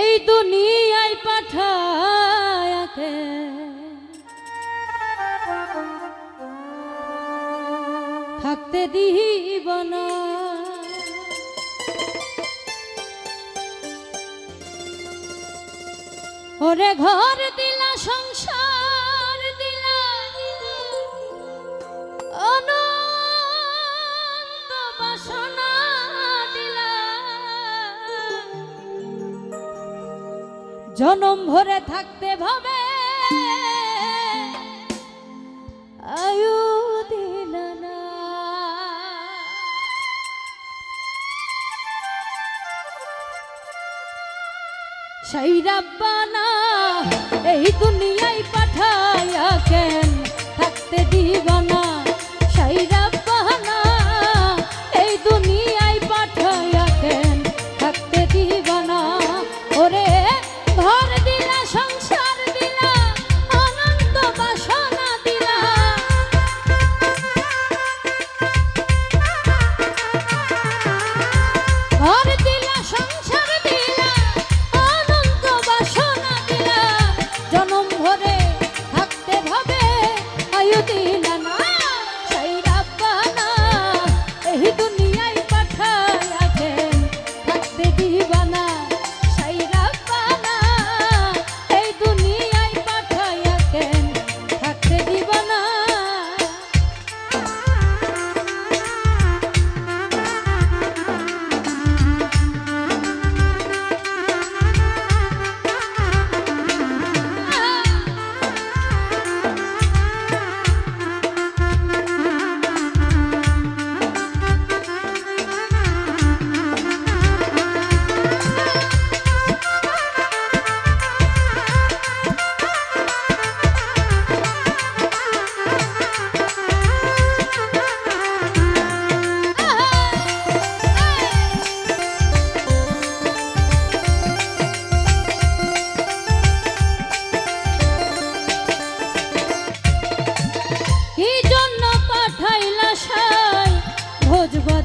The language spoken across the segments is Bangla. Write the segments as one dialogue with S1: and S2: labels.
S1: এই দুনিয়ায় পাঠায়াকে থাকতে দিব না। ওরে ঘর দিলা সংসার। জনম ভরে থাকতে ভাবে। আয়ু না। সাইরাব্বানা এই দুনিয়ায় পাঠাইয়া কেন থাকতে দিবানা?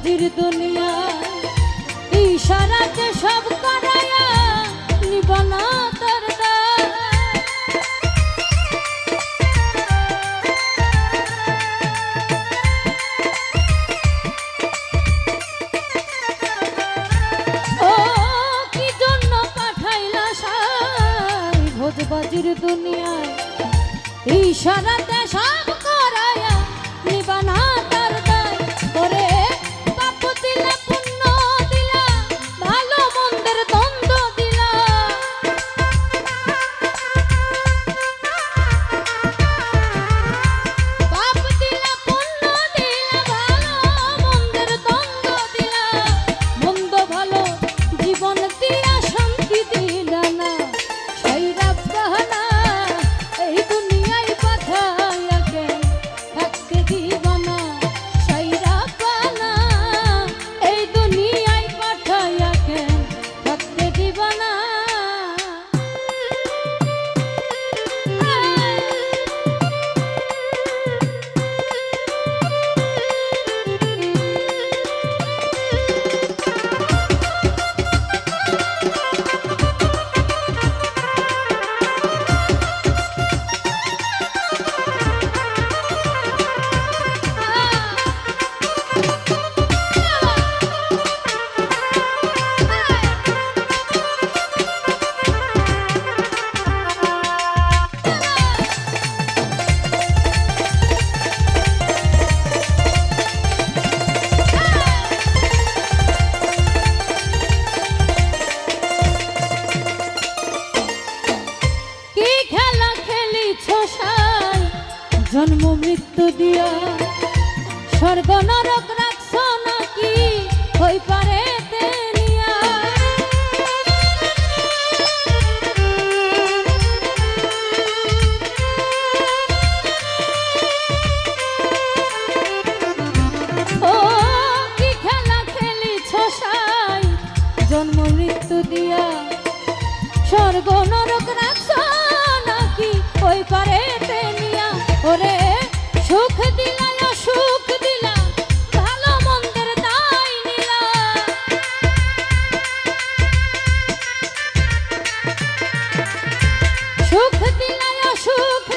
S1: হাজির দুনিয়া ইশারাতে সব করায়া নিবনা তোর ভোজবাজির দুনিয়ায়? ইশারাতে সব You. মৃত্যু দিয়া স্বর্গ নরক সুখ দিলায় সুখ